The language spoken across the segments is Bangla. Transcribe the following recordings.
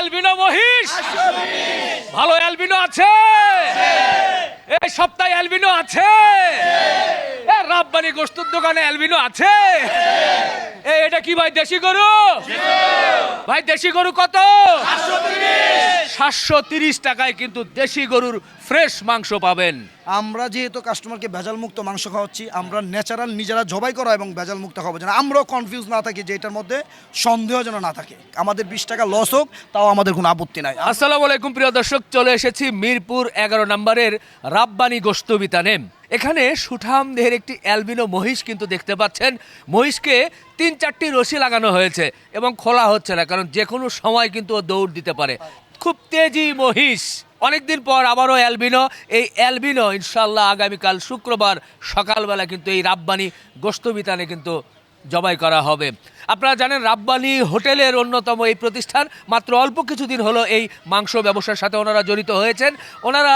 অ্যালবিনো মহিষ। ভালো অ্যালবিনো আছে? এই সপ্তাহে অ্যালবিনো আছে? এ রাব্বানি গোস্তুর দোকানে অ্যালবিনো আছে? এটা কি ভাই দেশি গরু? ভাই দেশি গরু কত? সাতশো তিরিশ টাকায় কিন্তু দেশি গরুর ফ্রেশ মাংস পাবেন। আমরা যেহেতু কাস্টমারকে ভেজাল মুক্ত মাংস খাওয়াচ্ছি আমরা ন্যাচারাল নিজেরা জবাই করা এবং ভেজাল মুক্ত খাব যেন। আমরাও কনফিউজ না থাকি যে এটার মধ্যে সন্দেহ যেন না থাকে। আমাদের বিশ টাকা লস হোক তাও আমাদের কোনো আপত্তি নাই। আসসালামু আলাইকুম প্রিয় দর্শক চলে এসেছি মিরপুর এগারো নম্বরের রাব্বানি গোস্ত বিতানে এখানে সুঠাম দেহের একটি অ্যালবিনো মহিষ কিন্তু দেখতে পাচ্ছেন। মহিষকে তিন চারটি রশি লাগানো হয়েছে এবং খোলা হচ্ছে না কারণ যে কোনো সময় কিন্তু ও দৌড় দিতে পারে। খুব তেজি মহিষ। অনেকদিন পর আবারও অ্যালবিনো। এই অ্যালবিনো ইনশাল্লাহ আগামীকাল শুক্রবার সকালবেলা কিন্তু এই রাব্বানি গোস্ত বিতানে কিন্তু জবাই করা হবে। আপনারা জানেন রাব্বানি হোটেলের অন্যতম এই প্রতিষ্ঠান। মাত্র অল্প কিছুদিন হলো এই মাংস ব্যবসার সাথে ওনারা জড়িত হয়েছেন। ওনারা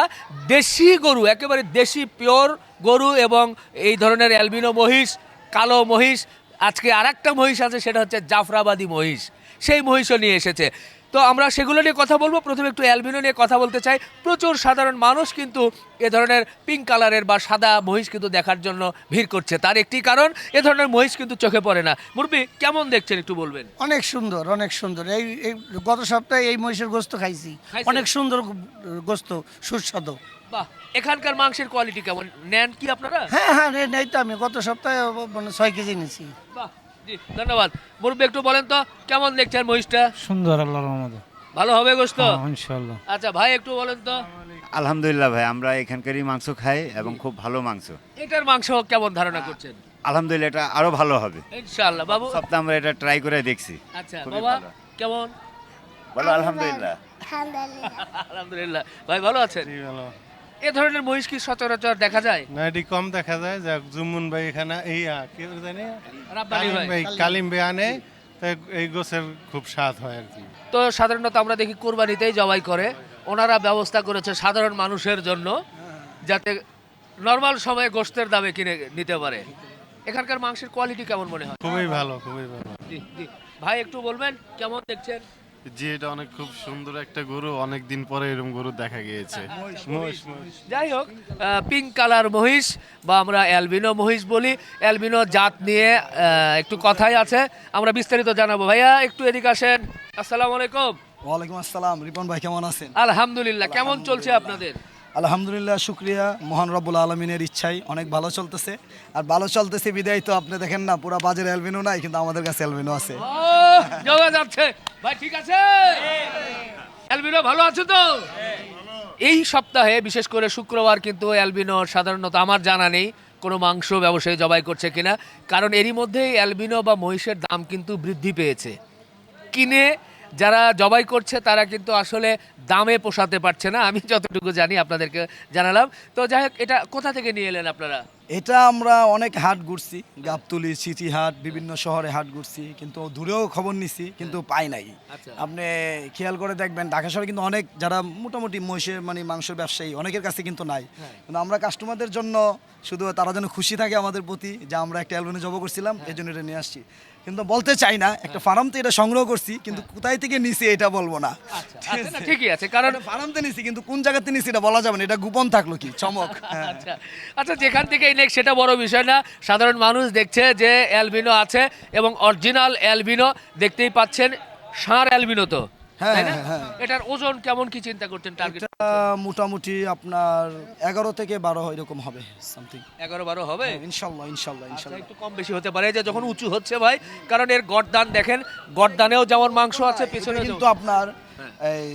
দেশি গরু, একেবারে দেশি পিওর গরু এবং এই ধরনের অ্যালবিনো মহিষ, কালো মহিষ, আজকে আর একটা মহিষ আছে, সেটা হচ্ছে জাফরাবাদী মহিষ। সেই মহিষও নিয়ে এসেছে। তো আমরা সেগুলো নিয়ে কথা বলব। প্রথমে একটু অ্যালবিনো নিয়ে কথা বলতে চাই। প্রচুর সাধারণ মানুষ কিন্তু এ ধরনের পিঙ্ক কালারের বা সাদা মহিষ কিন্তু দেখার জন্য ভিড় করছে। তার একটি কারণ এ ধরনের মহিষ কিন্তু চোখে পড়ে না। মুরবি কেমন দেখছেন একটু বলবেন? অনেক সুন্দর অনেক সুন্দর। এই এই গত সপ্তাহে এই মহিষের গোস্ত খাইছি। অনেক সুন্দর গোস্ত সুস্বাদু। বাহ! এখানকার মাংসের কোয়ালিটি কেমন? নেন কি আপনারা? হ্যাঁ হ্যাঁ রে- নেই তো আমি। গত সপ্তাহে মানে ছয় কেজি নিয়েছি বাহ! জি ধন্যবাদ। মুরব্বী একটু বলেন তো কেমন দেখছেন মহিষটা? সুন্দর আল্লাহর রহমতে। ভালো হবে গোস্ত হ্যাঁ, ইনশাআল্লাহ। আচ্ছা ভাই একটু বলেন তো। আলহামদুলিল্লাহ ভাই আমরা এখানকারই মাংস খাই এবং খুব ভালো মাংস। এটার মাংস কেমন ধারণা করছেন? আলহামদুলিল্লাহ এটা আরও ভালো হবে। ইনশাআল্লাহ বাবু। সপ্তাহে আমরা এটা ট্রাই করে দেখছি। আচ্ছা বাবা কেমন? বলো আলহামদুলিল্লাহ। আলহামদুলিল্লাহ। ভাই ভালো আছেন? এ ধরনের মহিষ কি সচরাচর দেখা যায়? না এটি কম দেখা যায়। যাক জুমুন ভাই এখানে এই আ, কি জানি? রাব্বানি কালিম ভাই ভাই কালিম ভাই আনে তাই এই গোছের খুব স্বাদ হয় আর কি। তো সাধারণত আমরা দেখি কোরবানিতেই জবাই করে। ওনারা ব্যবস্থা করেছে সাধারণ মানুষের জন্য যাতে নর্মাল সময়ে গোস্তের দামে কিনে নিতে পারে। এখানকার মাংসের কোয়ালিটি কেমন মনে হয়? খুবই ভালো খুবই ভালো। জি, জি। ভাই একটু বলবেন কেমন দেখছেন? জি এটা অনেক খুব সুন্দর একটা গরু অনেক দিন পরে এরকম গরু দেখা গিয়েছে। মহিষ মহিষ যাই হোক পিঙ্ক কালার মহিষ বা আমরা অ্যালবিনো মহিষ বলি। অ্যালবিনো জাত নিয়ে আহ, একটু কথাই আছে। আমরা বিস্তারিত জানাব। ভাইয়া একটু এদিকে আসেন। আসসালামু আলাইকুম। ওয়ালাইকুম আসসালাম। রিপন ভাই কেমন আছেন? আলহামদুলিল্লাহ কেমন চলছে আপনাদের? আলহামদুলিল্লাহ, শুক্রিয়া। মহান রব্বুল আলমিনের ইচ্ছাই অনেক ভালো চলতেছে। আর ভালো চলতেছে বিদায় তো আপনি দেখেন না, পুরো বাজারে অ্যালবিনো নাই, কিন্তু আমাদের কাছে অ্যালবিনো আছে। যাচ্ছে। ভাই, ঠিক আছে? অ্যালবিনো ভালো আছে তো? এই সপ্তাহে, বিশেষ করে শুক্রবার কিন্তু অ্যালবিনো সাধারণত, আমার জানা নেই কোনো মাংস ব্যবসায়ী জবাই করছে কিনা, কারণ এরই মধ্যেই অ্যালবিনো বা মহিষের দাম কিন্তু বৃদ্ধি পেয়েছে। কিনে যারা জবাই করছে, তারা কিন্তু আসলে দামে পোষাতে পারছে না। আমি যতটুকু জানি আপনাদেরকে জানালাম। তো যাই হোক, এটা কোথা থেকে নিয়ে এলেন আপনারা? এটা আমরা অনেক হাট ঘুরছি গাবতুলি সিটি হাট বিভিন্ন শহরে হাট ঘুরছি কিন্তু দূরেও খবর নিছি কিন্তু পাই নাই। আচ্ছা। আপনি খেয়াল করে দেখবেন ঢাকা শহরে কিন্তু অনেক যারা মোটামুটি মহিষের মানে মাংসের ব্যবসায়ী অনেকের কাছে কিন্তু নাই। কিন্তু আমরা কাস্টমারদের জন্য শুধু তারা যেন খুশি থাকে আমাদের প্রতি যে আমরা একটা অ্যালবামে জব করছিলাম এই জন্য এটা নিয়ে আসছি। কিন্তু বলতে চাই না একটা ফার্ম তো এটা সংগ্রহ করছি কিন্তু কোথায় থেকে নিছি এটা বলব না। আচ্ছা না, ঠিকই আছে কারণ ফার্মতে নিছি কিন্তু কোন জায়গাতে নিছি এটা বলা যাবে না এটা গোপন থাকল কি? চমক। হ্যাঁ। আচ্ছা আচ্ছা যেখান থেকে নেক সেটা বড় বিষয় না। সাধারণ মানুষ দেখছে যে অ্যালবিনো আছে এবং অরিজিনাল অ্যালবিনো দেখতেই পাচ্ছেন ষাঁড় অ্যালবিনো তো হ্যাঁ? হ্যাঁ, হ্যাঁ। এটার ওজন কেমন কি চিন্তা টার্গেট মোটামুটি আপনার এগারো থেকে বারো এরকম হবে সামথিং এগারো বারো হবে? ইনশাল্লাহ ইনশাল্লাহ আচ্ছা, ইনশাল্লাহ। একটু কম বেশি হতে পারে যে যখন উঁচু হচ্ছে ভাই কারণ এর গড়দান দেখেন গড়দানেও যেমন মাংস আছে পিছনে কিন্তু আপনার এই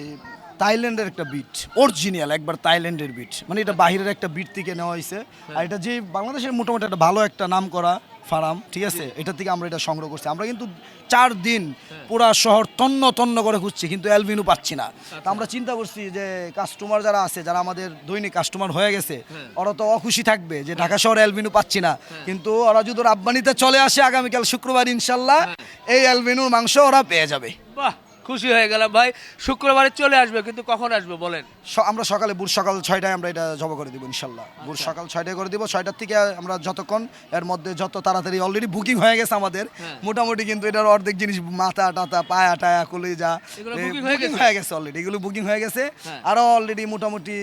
থাইল্যান্ডের একটা বিট অরিজিনাল একবার থাইল্যান্ডের বিট মানে এটা বাহিরের একটা বিট থেকে নেওয়া হয়েছে। আর এটা যে বাংলাদেশের মোটামুটি একটা ভালো একটা নাম করা ফার্ম ঠিক আছে? এটা থেকে আমরা এটা সংগ্রহ করছি। আমরা কিন্তু চার দিন পুরা শহর তন্ন তন্ন করে খুঁজছি কিন্তু অ্যালবিনু পাচ্ছি না। তো আমরা চিন্তা করছি যে কাস্টমার যারা আছে যারা আমাদের দৈনিক কাস্টমার হয়ে গেছে ওরা তো অখুশি থাকবে যে ঢাকা শহরে অ্যালবিনু পাচ্ছি না। কিন্তু ওরা যদি রাব্বানিতে চলে আসে আগামীকাল শুক্রবার ইনশাল্লাহ এই অ্যালবিনুর মাংস ওরা পেয়ে যাবে। বাহ! খুশি হয়ে গেলাম ভাই। শুক্রবারে চলে আসবে কিন্তু কখন আসবে বলেন? আমরা সকালে বুট সকাল ছয়টায় আমরা এটা জব করে দিব ইনশাল্লাহ। বুট সকাল ছয়টায় করে দিব ছয়টার থেকে আমরা যতক্ষণ এর মধ্যে যত তাড়াতাড়ি অলরেডি বুকিং হয়ে গেছে আমাদের মোটামুটি কিন্তু এটার অর্ধেক জিনিস মাথা টাতা পায়া টায়া কলিজা এই হয়ে গেছে? অলরেডি এগুলো বুকিং হয়ে গেছে। হ্যাঁ। আরও অলরেডি মোটামুটি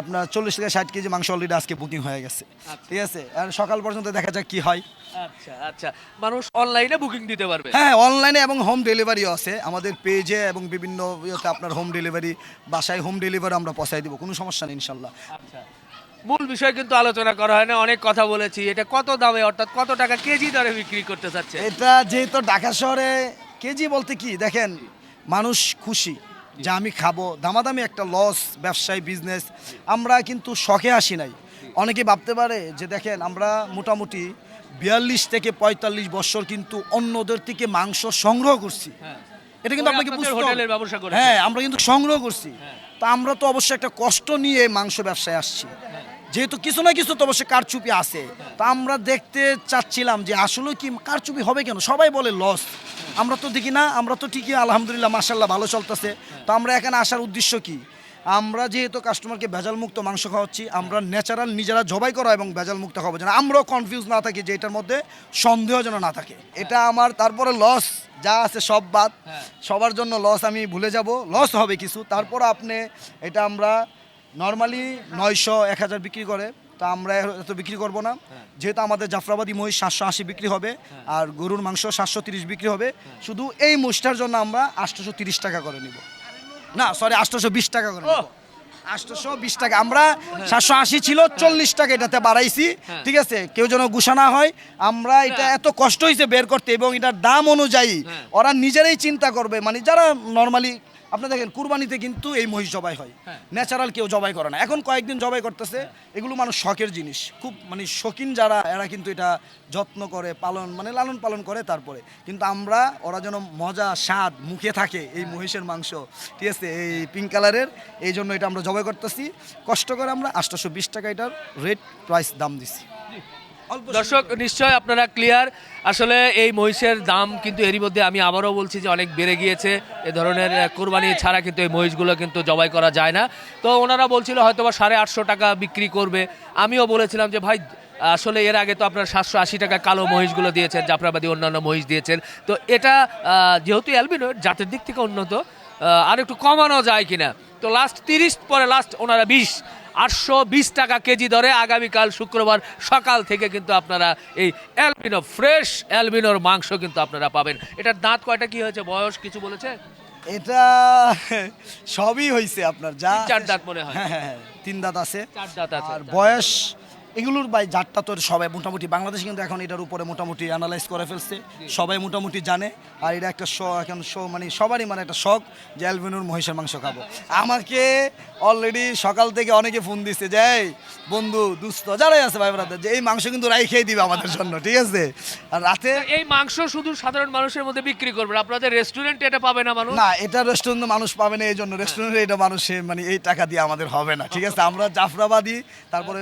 আপনার চল্লিশ থেকে ষাট কেজি মাংস অলরেডি আজকে বুকিং হয়ে গেছে। ঠিক আছে? আর সকাল পর্যন্ত দেখা যাক কি হয়। আচ্ছা আচ্ছা। মানুষ অনলাইনে বুকিং দিতে পারবে? হ্যাঁ অনলাইনে এবং হোম ডেলিভারিও আছে। আমাদের পেজে এবং বিভিন্ন ইয়েতে আপনার হোম ডেলিভারি বাসায় হোম ডেলিভারি আমরা পৌঁছাই দিব। কোনো সমস্যা নেই ইনশাল্লাহ। আচ্ছা। মূল বিষয় কিন্তু আলোচনা করা হয় না অনেক কথা বলেছি। এটা কত দামে অর্থাৎ কত টাকা কেজি দরে বিক্রি করতে চাচ্ছে? এটা যেহেতু ঢাকা শহরে কেজি বলতে কি? দেখেন মানুষ খুশি যে আমি খাব। দামাদামি একটা লস ব্যবসায় বিজনেস আমরা কিন্তু শখে আসি নাই। অনেকে ভাবতে পারে যে দেখেন আমরা মোটামুটি বিয়াল্লিশ থেকে পঁয়তাল্লিশ বছর কিন্তু অন্যদের থেকে মাংস সংগ্রহ করছি। এটা কিন্তু আপনাকে বুঝতে। হোটেলের ব্যবসা করে হ্যাঁ আমরা কিন্তু সংগ্রহ করছি। তা আমরা তো অবশ্যই একটা কষ্ট নিয়ে মাংস ব্যবসায় আসছি। যেহেতু কিছু না কিছু তো অবশ্যই কারচুপি আছে। তা আমরা দেখতে চাচ্ছিলাম যে আসলে কি কারচুপি হবে কেন? সবাই বলে লস আমরা তো দেখি না আমরা তো ঠিকই আলহামদুলিল্লাহ মাসাল্লাহ ভালো চলতেছে। তো আমরা এখানে আসার উদ্দেশ্য কি? আমরা যেহেতু কাস্টমারকে ভেজাল মুক্ত মাংস খাওয়াচ্ছি আমরা ন্যাচারাল নিজেরা জবাই করা এবং ভেজাল মুক্ত খাব যেন। আমরাও কনফিউজ না থাকি যে এটার মধ্যে সন্দেহ যেন না থাকে। এটা আমার তারপরে লস যা আছে সব বাদ। সবার জন্য লস আমি ভুলে যাব। লস হবে কিছু। তারপর আপনি এটা আমরা নর্মালি নয়শো এক হাজার বিক্রি করে তা আমরা এত বিক্রি করব না। যেহেতু আমাদের জাফরাবাদী মহিষ সাতশো আশি বিক্রি হবে আর গরুর মাংস সাতশো তিরিশ বিক্রি হবে। শুধু এই মোষটার জন্য আমরা আটশোশো তিরিশ টাকা করে নিব। না সরি আটশোশো বিশ টাকা করে আটশোশো বিশ টাকা। আমরা সাতশো আশি ছিল চল্লিশ টাকা এটাতে বাড়াইছি ঠিক আছে? কেউ যেন গুছা না হয় আমরা এটা এত কষ্ট হয়েছে বের করতে এবং এটার দাম অনুযায়ী ওরা নিজেরাই চিন্তা করবে মানে যারা নর্মালি আপনি দেখেন কুরবানিতে কিন্তু এই মহিষ জবাই হয়। ন্যাচারাল কেউ জবাই করে না। এখন কয়েকদিন জবাই করতেছে। এগুলো মানুষ শখের জিনিস। খুব মানে শৌখিন যারা এরা কিন্তু এটা যত্ন করে পালন মানে লালন পালন করে তারপরে। কিন্তু আমরা ওরা যেন মজা স্বাদ মুখে থাকে এই মহিষের মাংস। ঠিক আছে? এই পিঙ্ক কালারের এই জন্য এটা আমরা জবাই করতেছি। কষ্ট করে আমরা আটশোশো বিশ টাকা এটার রেট প্রাইস দাম দিছি। দর্শক নিশ্চয় আপনারা ক্লিয়ার আসলে এই মহিষের দাম কিন্তু এরই মধ্যে আমি আবারও বলছি যে অনেক বেড়ে গিয়েছে। এ ধরনের কোরবানি ছাড়া কিন্তু এই মহিষগুলো কিন্তু জবাই করা যায় না। তো ওনারা বলছিল হয়তো বা সাড়ে আটশো টাকা বিক্রি করবে। আমিও বলেছিলাম যে ভাই আসলে এর আগে তো আপনার সাতশো আশি টাকা কালো মহিষগুলো দিয়েছেন জাফরাবাদী অন্যান্য মহিষ দিয়েছেন। তো এটা যেহেতু অ্যালবিনো জাতের দিক থেকে উন্নত আর একটু কমানো যায় কিনা? তো লাস্ট তিরিশ পরে লাস্ট ওনারা বিশ। আটশো বিশ টাকা কেজি দরে আগামীকাল শুক্রবার সকাল থেকে কিন্তু আপনারা এই অ্যালবিনো ফ্রেশ অ্যালবিনোর মাংস কিন্তু আপনারা পাবেন। এটার দাঁত কয়টা কি হয়েছে? বয়স কিছু বলেছে? এটা সবই হয়েছে আপনার যা চার দাঁত মনে হয়। হ্যাঁ হ্যাঁ হ্যাঁ, তিন দাঁত আছে। চার দাঁত আছে আর বয়স এগুলোর ভাই জাতটা তো সবাই মোটামুটি বাংলাদেশ কিন্তু এখন এটার উপরে মোটামুটি অ্যানালাইজ করে ফেলছে। সবাই মোটামুটি জানে। আর এটা একটা শ এখন শো মানে সবারই মানে একটা শখ যে অ্যালবিনোর মহিষের মাংস খাব। আমাকে অলরেডি সকাল থেকে অনেকে ফোন দিচ্ছে যে এই বন্ধু দুস্থ যারাই আছে ভাই ব্রাদার যে এই মাংস কিন্তু রাই খেয়ে দিবে আমাদের জন্য ঠিক আছে? আর রাতে এই মাংস শুধু সাধারণ মানুষের মধ্যে বিক্রি করবেন আপনাদের রেস্টুরেন্টে এটা পাবে না মানুষ? না এটা রেস্টুরেন্টে মানুষ পাবে না এই জন্য রেস্টুরেন্টে এটা মানুষে মানে এই টাকা দিয়ে আমাদের হবে না ঠিক আছে? আমরা জাফরাবাদি তারপরে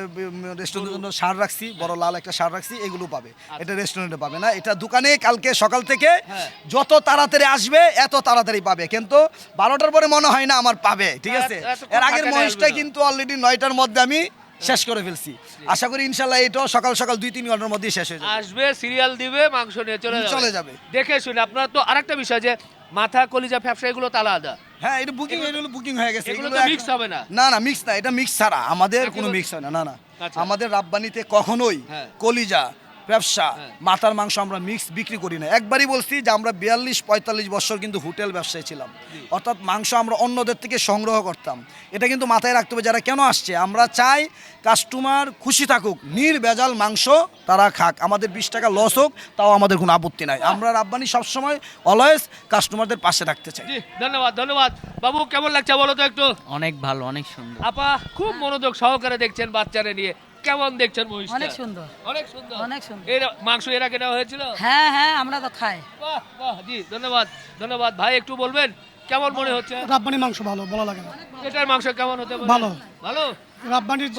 রেস্টুরেন্টের জন্য সার রাখছি বড় লাল একটা সার রাখছি এগুলো পাবে। এটা রেস্টুরেন্টে পাবে না। এটা দোকানে কালকে সকাল থেকে যত তাড়াতাড়ি আসবে এত তাড়াতাড়ি পাবে। কিন্তু বারোটার পরে মনে হয় না আমার পাবে ঠিক আছে? এর আগের মহিষটা কিন্তু অলরেডি নয়টার মধ্যে আমি শেষ করে ফেলছি। আশা করি ইনশাল্লাহ এটাও সকাল সকাল দুই তিন ঘণ্টার মধ্যেই শেষ হয়ে যাবে। আসবে সিরিয়াল দিবে মাংস নিয়ে চলে চলে যাবে। দেখে শুনে। আপনার তো আরেকটা বিষয় যে মাথা কলিজা ফ্যাপসা এগুলো তো আলাদা হ্যাঁ এটা বুকিং এগুলো বুকিং হয়ে গেছে এগুলো মিক্স হবে না? না না মিক্স না এটা মিক্স ছাড়া আমাদের কোনো মিক্স হয় না না না আচ্ছা। আমাদের রাব্বানিতে কখনোই হ্যাঁ। কলিজা ব্যবসা। হ্যাঁ। মাথার মাংস আমরা মিক্স বিক্রি করি না। একবারই বলছি যে আমরা বিয়াল্লিশ পঁয়তাল্লিশ বছর কিন্তু হোটেল ব্যবসায় ছিলাম। অর্থাৎ মাংস আমরা অন্যদের থেকে সংগ্রহ করতাম। এটা কিন্তু মাথায় রাখতে হবে যারা কেন আসছে। আমরা চাই কাস্টমার খুশি থাকুক নির্ভেজাল মাংস তারা খাক। আমাদের বিশ টাকা লস হোক তাও আমাদের কোনো আপত্তি নাই। আমরা রাব্বানি সবসময় অলওয়েজ কাস্টমারদের পাশে রাখতে চাই। জি ধন্যবাদ ধন্যবাদ। বাবু কেমন লাগছে বলো তো একটু? অনেক ভালো অনেক সুন্দর। আপা খুব মনোযোগ সহকারে দেখছেন বাচ্চারা নিয়ে। কেমন দেখছেন মহিষটা? অনেক সুন্দর। অনেক সুন্দর। অনেক সুন্দর। এর মাংস এর আগে নেওয়া হয়েছিল? হ্যাঁ হ্যাঁ আমরা তো খাই। বাহ বাহ জি ধন্যবাদ ধন্যবাদ। ভাই একটু বলবেন কেমন মনে হচ্ছে? রাব্বানি মাংস ভালো বলা লাগে না। এটার মাংস কেমন হতে পারে? ভালো। ভালো? রাব্বানির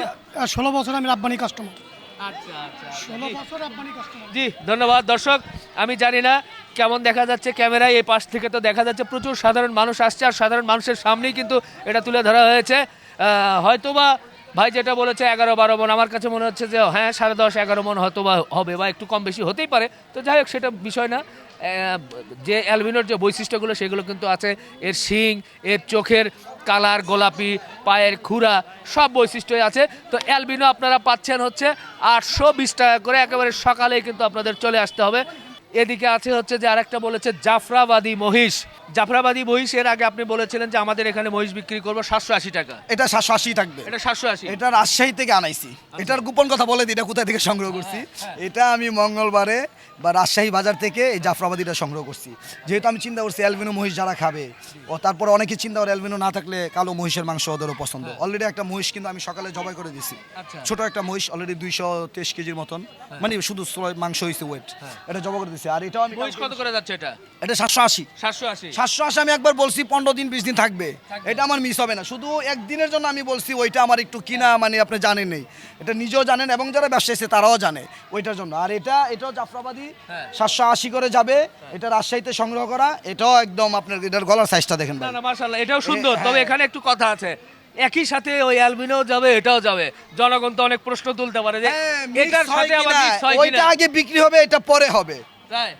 ষোলো বছর আমি রাব্বানি কাস্টমার আচ্ছা আচ্ছা জি ধন্যবাদ। দর্শক আমি জানি না কেমন দেখা যাচ্ছে ক্যামেরায় এই পাশ থেকে তো দেখা যাচ্ছে প্রচুর সাধারণ মানুষ আসছে আর সাধারণ মানুষের সামনেই কিন্তু এটা তুলে ধরা হয়েছে। আহ, হয়তোবা ভাই যেটা বলেছে এগারো বারো মন, আমার কাছে মনে হচ্ছে যে হ্যাঁ সাড়ে দশ, এগারো মন হয়তো বা হবে বা একটু কম বেশি হতেই পারে। তো যাই হোক, সেটা বিষয় না। যে অ্যালবিনোর যে বৈশিষ্ট্যগুলো, সেগুলো কিন্তু আছে। এর শিং, এর চোখের কালার, গোলাপি, পায়ের খুরা সব বৈশিষ্ট্যই আছে। তো অ্যালবিনো আপনারা পাচ্ছেন হচ্ছে আটশো বিশ টাকা করে। একেবারে সকালেই কিন্তু আপনাদের চলে আসতে হবে। এদিকে আছে হচ্ছে যে আরেকটা বলেছে জাফরাবাদী মহিষ। জাফরাবাদী মহিষ এর আগে আপনি বলেছিলেন যে আমাদের এখানে মহিষ বিক্রি করব সাতশো আশি টাকা। এটা সাতশো আশি থাকবে। এটা সাতশো আশি। এটা রাজশাহী থেকে আনাইছি। এটার গোপন কথা বলে দিই এটা কোথায় থেকে সংগ্রহ করছি? এটা আমি মঙ্গলবারে বা রাজশাহী বাজার থেকে এই জাফরাবাদিটা সংগ্রহ করছি। যেহেতু আমি চিন্তা করছি অ্যালবিনো মহিষ যারা খাবে ও তারপরে অনেকে চিন্তা করে অ্যালবিনো না থাকলে কালো মহিষের মাংস ওদেরও পছন্দ। অলরেডি একটা মহিষ কিন্তু আমি সকালে জবাই করে দিছি। আচ্ছা। ছোট একটা মহিষ অলরেডি দুইশো তেইশ কেজির মতন। মানে শুধু মাংস হয়েছে ওয়েট এটা জবাই করে দিছি। আর এটাও আমি কত করে যাচ্ছে এটা? এটা সাতশো আশি। সাতশো আশি? সাতশো আশি আমি একবার বলছি পনেরো দিন বিশ দিন থাকবে। এটা আমার মিস হবে না। শুধু একদিনের জন্য আমি বলছি ওইটা আমার একটু কিনা মানে আপনি জানেন নেই। এটা নিজেও জানেন এবং যারা ব্যবসা এসে তারাও জানে ওইটার জন্য। আর এটা এটাও জাফরাবাদী হ্যাঁ। সাতশো আশি করে যাবে। এটা রাজশাহীতে সংগ্রহ করা। এটাও একদম আপনার এটার গলার সাইজটা দেখেন না না মার্শাল্লাহ এটাও সুন্দর। তবে হ্যাঁ। এখানে একটু কথা আছে। একই সাথে ওই অ্যালবিনও যাবে এটাও যাবে। জনগণ তো অনেক প্রশ্ন তুলতে পারে যে হ্যাঁ, এটার সাথে আবার ওইটা আগে বিক্রি হবে এটা পরে হবে?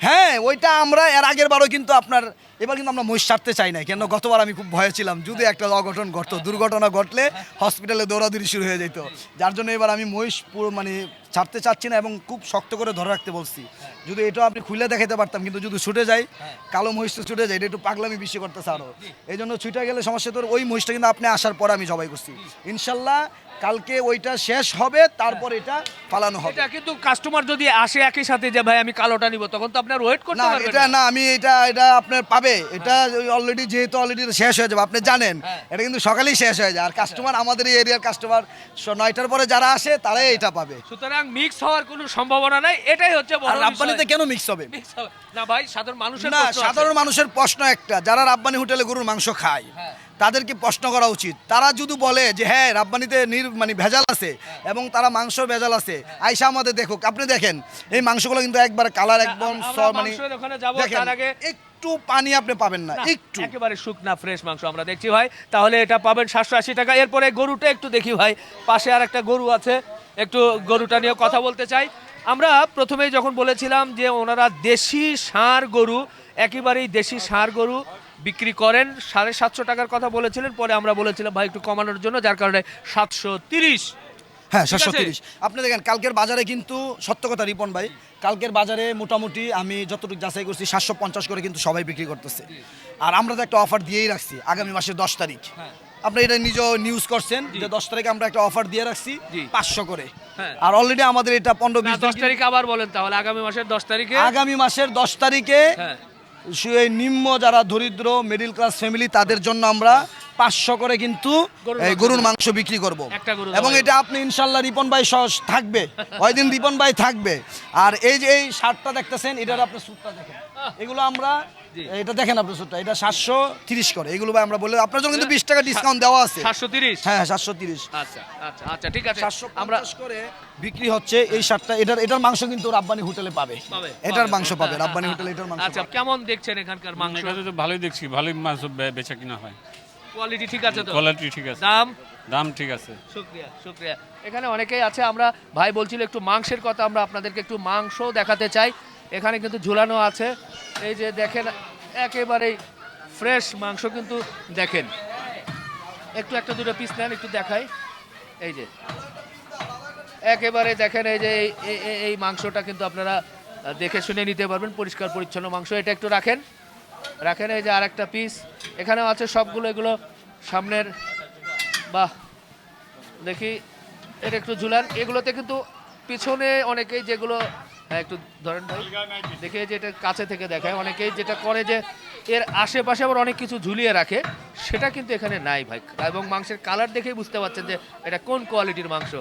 হ্যাঁ ওইটা আমরা এর আগের বারও কিন্তু আপনার এবার কিন্তু আমরা মহিষ ছাড়তে চাই না কেন গতবার আমি খুব ভয়ে ছিলাম যদি একটা অঘটন ঘটতো দুর্ঘটনা ঘটলে হসপিটালে দৌড়াদৌড়ি শুরু হয়ে যেত। যার জন্য এবার আমি মহিষ পুরো মানে ছাড়তে চাচ্ছি না এবং খুব শক্ত করে ধরে রাখতে বলছি। যদি এটা আপনি খুলে দেখাতে পারতাম কিন্তু যদি ছুটে যায় কালো মহিষ তো ছুটে যায় এটা একটু পাগলামি বেশি করতেছে আরও। এই জন্য ছুটে গেলে সমস্যা তোর ওই মহিষটা কিন্তু আপনি আসার পরে আমি জবাই করছি। ইনশাল্লাহ কালকে ওইটা শেষ হবে তারপর এটা পালানো হবে। এটা কিন্তু কাস্টমার যদি আসে একই সাথে যে ভাই আমি কালোটা নিব তখন তো আপনার ওয়েট করতে না পারবেন এটা না। আমি এটা এটা আপনার পাবে। এটা অলরেডি যেহেতু অলরেডি শেষ হয়ে যাবে আপনি জানেন। হ্যাঁ। এটা কিন্তু সকালেই শেষ হয়ে যায়। আর কাস্টমার আমাদের এই এরিয়ার কাস্টমার নয়টার পরে যারা আসে তারাই এটা পাবে। সুতরাং মিক্স হওয়ার কোনো সম্ভাবনা নাই। এটাই হচ্ছে বড় আর রাব্বানিতে কেন মিক্স হবে। না ভাই সাধারণ মানুষের না। সাধারণ মানুষের প্রশ্ন একটা। যারা রাব্বানি হোটেলে গরুর মাংস খায় হ্যাঁ। তাদেরকে প্রশ্ন করা উচিত। তারা যদি বলে যে হ্যাঁ রাব্বানিতে নির মানে ভেজাল আছে এবং তারা মাংস ভেজাল আছে। আইসা আমাদের দেখুক। আপনি দেখেন এই মাংসগুলো কিন্তু একবার কালার একদম আমরা মানে দেখেন, একটু পানি আপনি পাবেন না না, একটু। একেবারে শুকনা ফ্রেশ মাংস আমরা দেখছি ভাই। তাহলে এটা পাবেন সাতশো আশি টাকা। এরপরে গরুটা একটু দেখি ভাই। পাশে আর একটা গরু আছে। একটু গরুটা নিয়ে কথা বলতে চাই। আমরা প্রথমেই যখন বলেছিলাম যে ওনারা দেশি ষাঁড় গরু একেবারেই দেশি ষাঁড় গরু বিক্রি করেন। সাড়ে সাতশো টাকার কথা বলেছিলেন পরে আমরা বলেছিলাম ভাই একটু কমানোর জন্য। যার কারণে সাতশো তিরিশ। হ্যাঁ সাতশো তিরিশ। আপনি দেখেন কালকের বাজারে কিন্তু সত্য কথা রিপন ভাই কালকের বাজারে মোটামুটি আমি যতটুকু যাচাই করছি সাতশো পঞ্চাশ করে কিন্তু সবাই বিক্রি করতেছে। আর আমরা তো একটা অফার দিয়েই রাখছি আগামী মাসের দশ তারিখ। হ্যাঁ। আপনি এটা নিজ নিউজ করছেন যে দশ তারিখে আমরা একটা অফার দিয়ে রাখছি পাঁচশো করে। হ্যাঁ। আর অলরেডি আমাদের এটা পনেরো বিশ দশ তারিখ আবার বলেন তাহলে আগামী মাসের দশ তারিখে? আগামী মাসের দশ তারিখে সে নিম্ন যারা দরিদ্র মিডিল ক্লাস ফ্যামিলি তাদের জন্য আমরা পাঁচশো করে কিন্তু গরুর মাংস বিক্রি করব। এবং এটা আপনি ইনশাল্লাহ রিপন ভাই সহ থাকবে। কয়দিন দিন রিপন ভাই থাকবে? আর এই যে এই শার্টটা দেখতেছেন এটার আপনি স্যুটটা দেখেন। এগুলো আমরা। এটা দেখেন আপনি স্যুটটা এটা সাতশো তিরিশ করে। এগুলো ভাই আমরা বলে আপনার জন্য কিন্তু বিশ টাকা ডিসকাউন্ট দেওয়া আছে। সাতশো তিরিশ? হ্যাঁ সাতশো তিরিশ। আচ্ছা আচ্ছা আচ্ছা ঠিক আছে। সাতশো আমরা করে বিক্রি হচ্ছে এই শার্টটা। এটার এটার মাংস কিন্তু রাব্বানি হোটেলে পাবে। পাবে, এটার মাংস পাবে রাব্বানি হোটেলে এটার মাংস আচ্ছা কেমন দেখছেন এখানকার মাংস? এখানে তো ভালোই দেখছি ভালোই বে- বেচা কিনা হয়। কোয়ালিটি ঠিক আছে তো? কোয়ালিটি ঠিক আছে। দাম? দাম ঠিক আছে। শুক্রিয়া শুক্রিয়া। এখানে অনেকেই আছে আমরা ভাই বলছিল একটু মাংসের কথা আমরা আপনাদেরকে একটু মাংস দেখাতে চাই। এখানে কিন্তু ঝুলানো আছে। এই যে দেখেন, একেবারেই ফ্রেশ মাংস কিন্তু দেখেন। একটু একটা দুটো পিস নেন, একটু দেখাই। এই যে, একেবারে দেখেন এই যে এই- মাংসটা কিন্তু আপনারা দেখে শুনে নিতে পারবেন, পরিষ্কার পরিচ্ছন্ন মাংস। এটা একটু রাখেন। রাখেন এই যে আর একটা পিস এখানেও আছে সবগুলো, এগুলো সামনের, বাহ, দেখি, এটা একটু ঝুলান। এগুলোতে কিন্তু পিছনে অনেকেই যেগুলো হ্যাঁ একটু ধরেন ভাই। দেখে যে এটা কাছে থেকে দেখায়। অনেকেই যেটা করে যে এর আশেপাশে আবার অনেক কিছু ঝুলিয়ে রাখে, সেটা কিন্তু এখানে নাই ভাই। এবং মাংসের কালার দেখেই বুঝতে পারছেন যে এটা কোন কোয়ালিটির মাংস।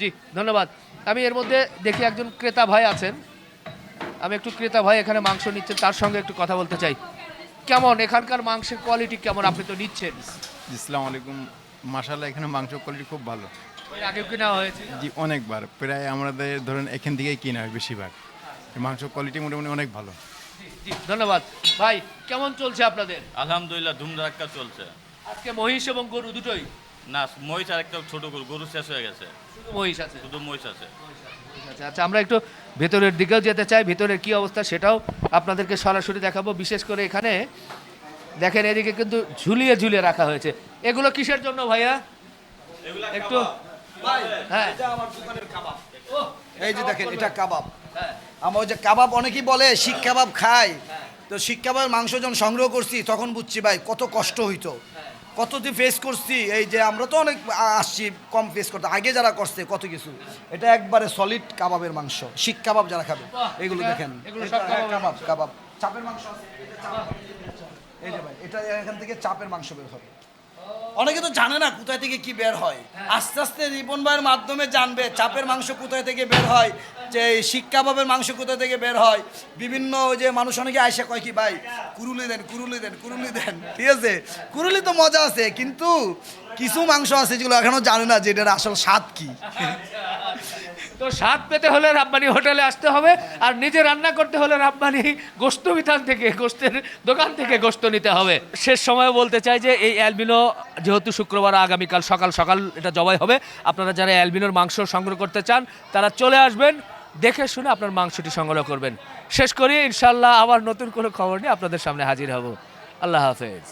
জি, ধন্যবাদ। আমি এর মধ্যে দেখি একজন ক্রেতা ভাই আছেন। আমি একটু ক্রেতা ভাই এখানে মাংস নিচ্ছেন, তার সঙ্গে একটু কথা বলতে চাই। কেমন? এখানকার মাংসের কোয়ালিটি কেমন? আপনি তো নিচ্ছেন। ইসলাম আলাইকুম। মাশাল্লাহ এখানে মাংস কোয়ালিটি খুব ভালো। আগেও কি হয়েছে জি অনেকবার। প্রায় আমাদের ধরেন এখান থেকেই কিনা হয় বেশিরভাগ। মাংস কোয়ালিটি মোটামুটি অনেক ভালো। জি ধন্যবাদ। ভাই কেমন চলছে আপনাদের? আলহামদুলিল্লাহ ধুমধারাক্কা চলছে। আজকে মহিষ এবং গরু দুটোই? না মহিষ আর একটা ছোট গরু। গরু শেষ হয়ে গেছে। শুধু মহিষ আছে? শুধু মহিষ আছে। আচ্ছা আচ্ছা আমরা একটু ভেতরের দিকেও যেতে চাই। ভেতরের কি অবস্থা সেটাও আপনাদেরকে সরাসরি দেখাবো। বিশেষ করে এখানে দেখেন এদিকে কিন্তু ঝুলিয়ে ঝুলিয়ে রাখা হয়েছে। এগুলো কিসের জন্য ভাইয়া? একটু হ্যাঁ। এই যে দেখেন এটা কাবাব। আমার ওই যে কাবাব অনেকেই বলে শিক কাবাব খায় তো শিক কাবাবের মাংস যখন সংগ্রহ করছি তখন বুঝছি ভাই কত কষ্ট হইতো। কত যে ফেস করছি এই যে আমরা তো অনেক আসছি কম ফেস করতে আগে যারা করছে কত কিছু। এটা একবারে সলিড কাবাবের মাংস শিক কাবাব যারা খাবে। এগুলো দেখেন। হ্যাঁ, কাবাব কাবাব। চাপের মাংস আছে, এই যে ভাই এটা এখান থেকে চাপের মাংস বের হবে। অনেকে তো জানে না কোথায় থেকে কি বের হয়। আস্তে আস্তে রিপন ভাইয়ের মাধ্যমে জানবে চাপের মাংস কোথায় থেকে বের হয় যে শিক্ষাভাবের মাংস কোথায় থেকে বের হয়। বিভিন্ন ওই যে মানুষ অনেকে আইসা কয় কি ভাই কুরুলি দেন কুরুলি দেন কুরুলি দেন। ঠিক আছে? কুরুলি তো মজা আছে কিন্তু কিছু মাংস আছে যেগুলো এখনও জানে না যে এটার আসল স্বাদ কি। তো স্বাদ পেতে হলে রাব্বানি হোটেলে আসতে হবে, আর নিজে রান্না করতে হলে রাব্বানি গোস্ত বিধান থেকে, গোস্তের দোকান থেকে গোস্ত নিতে হবে। শেষ সময় বলতে চাই যে, এই অ্যালবিনো যেহেতু শুক্রবার আগামীকাল সকাল সকাল এটা জবাই হবে, আপনারা যারা অ্যালবিনোর মাংস সংগ্রহ করতে চান, তারা চলে আসবেন, দেখে শুনে আপনার মাংসটি সংগ্রহ করবেন। শেষ করি ইনশাল্লাহ আবার নতুন কোনো খবর নিয়ে আপনাদের সামনে হাজির হব। আল্লাহ হাফেজ।